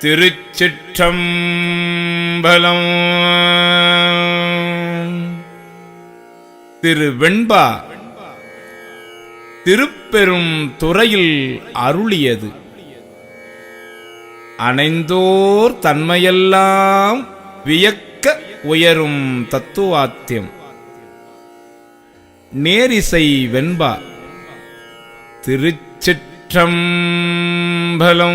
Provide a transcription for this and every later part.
திருச்சிற்றம்பலம். திரு வெண்பா திருப்பெரும் துறையில் அருளியது. அணைந்தோர் தன்மையெல்லாம் வியக்க உயரும் தத்துவாத்தியம். நேரிசை வெண்பா म् भलौ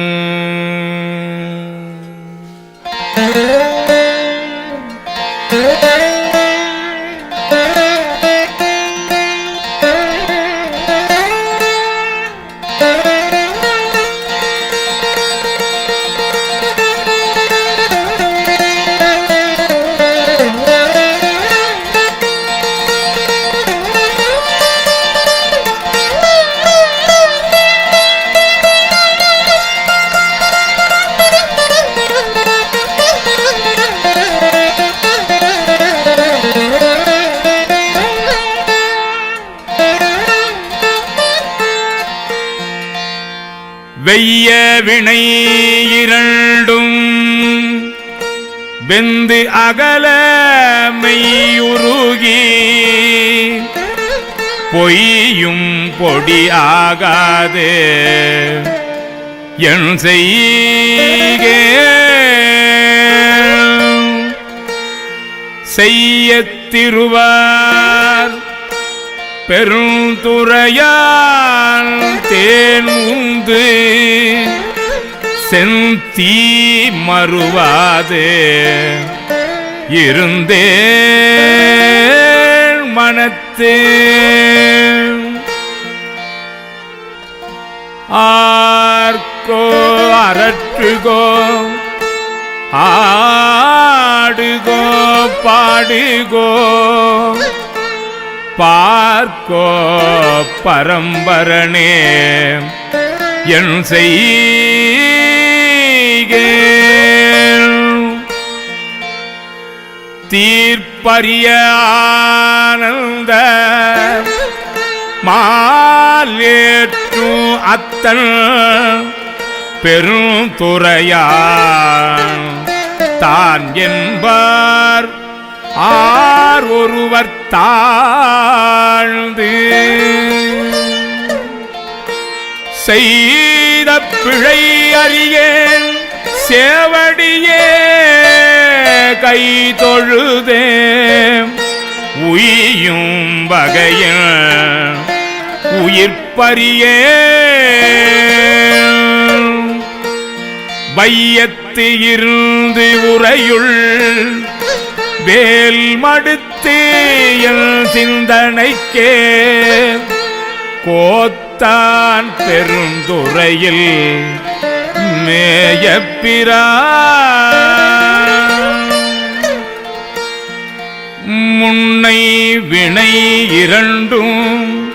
வெய்ய வினை இரண்டும் வெந்து அகல மெய்யுருகி பொய்யும் பொடி ஆகாது. என் செய்கே செய்ய திருவார் பெருந்துறையால் தேன் உந்து செந்தீ மறுவாது. இருந்தே மனத்து. ஆர்கோ அரற்றுகோ. ஆடுகோ பாடுகோ. பார்க்கோ பரம்பரனே. என் செய்கே தீர்ப்பரிய ஆனந்த மாலேற்றும் அத்தன் பெரும் துறையான் தான் என்பார் ஆர் ஒருவர் தாழ்ந்து செய்த பிழை அறியேன் சேவடியே கை தொழுதே உயும் வகையில் உயிர்ப்பறியே வையத்து இருந்து உரையுள் வேல் மடுத்தேயல் சிந்தனைக்கே. கோத்தான் பெருந்துறையில் மேயப்பிரா. முன்னை வினை இரண்டும்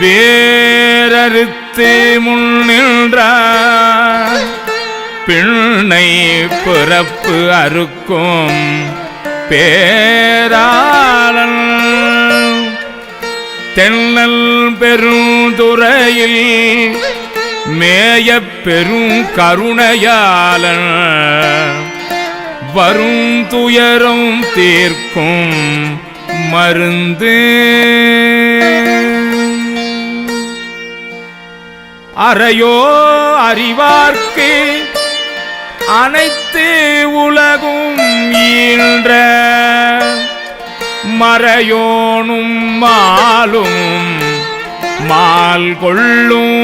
வேறறுத்து முன்னின்றார் பிள்ளை பிறப்பு அறுக்கும் பேராளன். தென்னல் பெருந்துறையில் மேய பெரும் கருணையாளன். வரும் துயரம் தீர்க்கும் மருந்து. அறையோ அறிவார்க்கு அனைத்து உலகும் ஈன்ற மறையோனும் மாலும் மால் கொள்ளும்.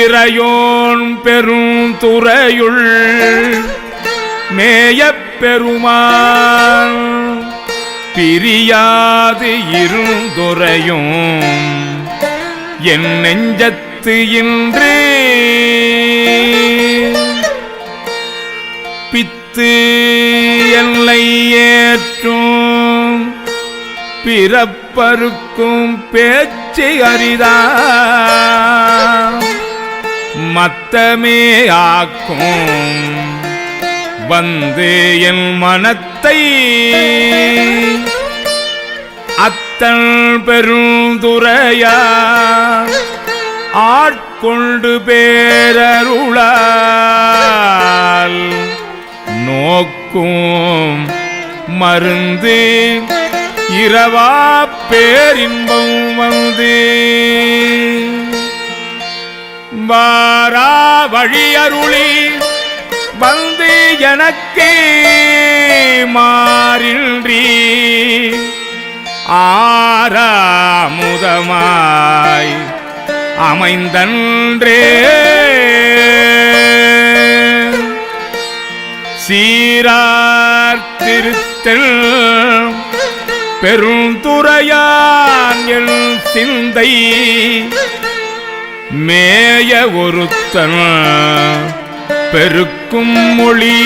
இறையோன் பெரும் துறையுள் மேய பெருமாள் பிரியாது இருந்துரையும் என் நெஞ்சத்து இன்றே. பித்து எல்லை ஏற்றும். பிறப்பருக்கும் பேச்சு அரிதா மத்தமே ஆக்கும். வந்து என் மனத்தை அத்தன் பெருந்துரையா ஆட்கொ ஆட்கொண்டு பேரருளால். நோக்கும் மருந்து இரவா பேரின்பம் வந்து. வாரா வழியருளி வந்து எனக்கு மாறின்றி. ஆறாமுதமாய் அமைந்தன்றே. சீரார் திருத்தல் பெருந்துறையான் என் சிந்தை மேய ஒருத்தன் பெருக்கும் மொழி.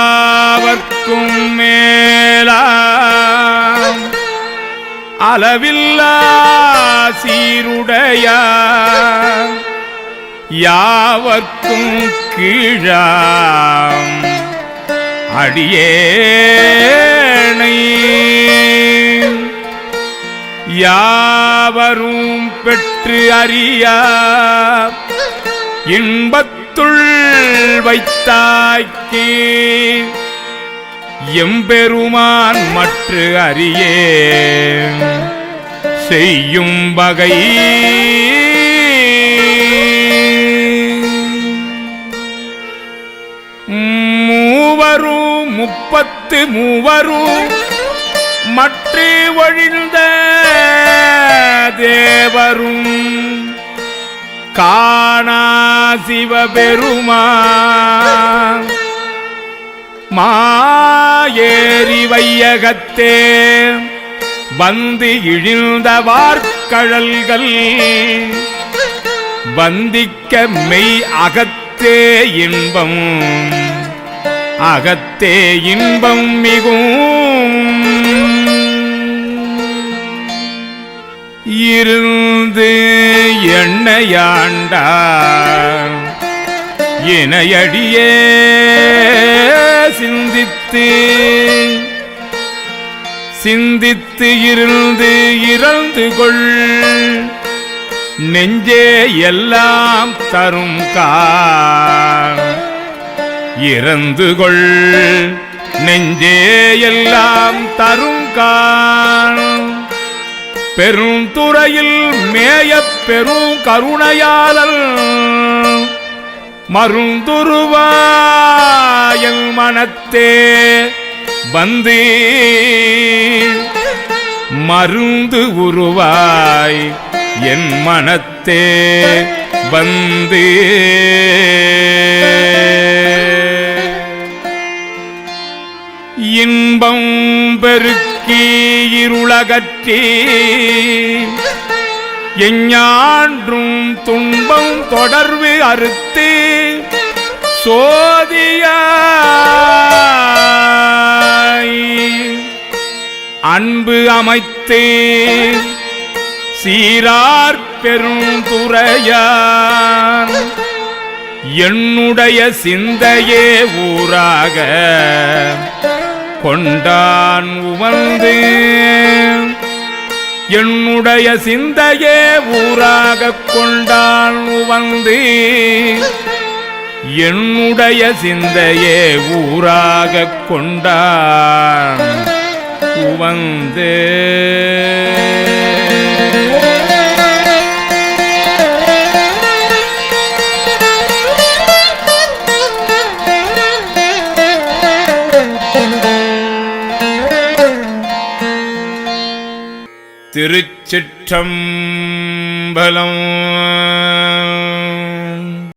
யாவர்க்கும் மேலா அளவில்லா சீருடைய யாவர்க்கும் கீழாம். அடியேனை. யாவரும் பெற்று அறியா இன்பத்துள் வைத்தாக்கி எம்பெருமான் மற்ற அறியேன். செய்யும் வகை. மூவரும் முப்பத்து மூவரும் மற்ற ஒழிந்த தேவரும். காணா சிவபெருமான். மாயேறி வையகத்தே. வந்து இழிந்த வார்க்கழல்கள். வந்திக்க மெய் அகத்தே இன்பம். அகத்தே இன்பம் மிகும். இருந்து எண்ணையாண்டார் இணையடியே சிந்தித்தேன் சிந்தித்து இருந்து இறந்து கொள். நெஞ்சே எல்லாம் தரும் கார். இறந்து கொள். நெஞ்சே எல்லாம் தரும் கார். பெருந்துறையில் மேய பெரும் கருணையாளல் மருந்துருவாயல் மனத்தே. வந்தே மருந்து உருவாய் என் மனத்தே வந்து இன்பம் பெருக்கி இருளகற்றி. எஞ்ஞான்றும் துன்பம் தொடர்பு அறுத்து. சோதியாய். அன்பு அமைத்து சீரார் பெருந்துறையான் என்னுடைய சிந்தையே ஊராக கொண்டான் உவந்து. என்னுடைய சிந்தையே ஊராக கொண்டான் உவந்து. என்னுடைய சிந்தையே ஊராக கொண்டான். உவந்து திருச்சிற்றம்பலம்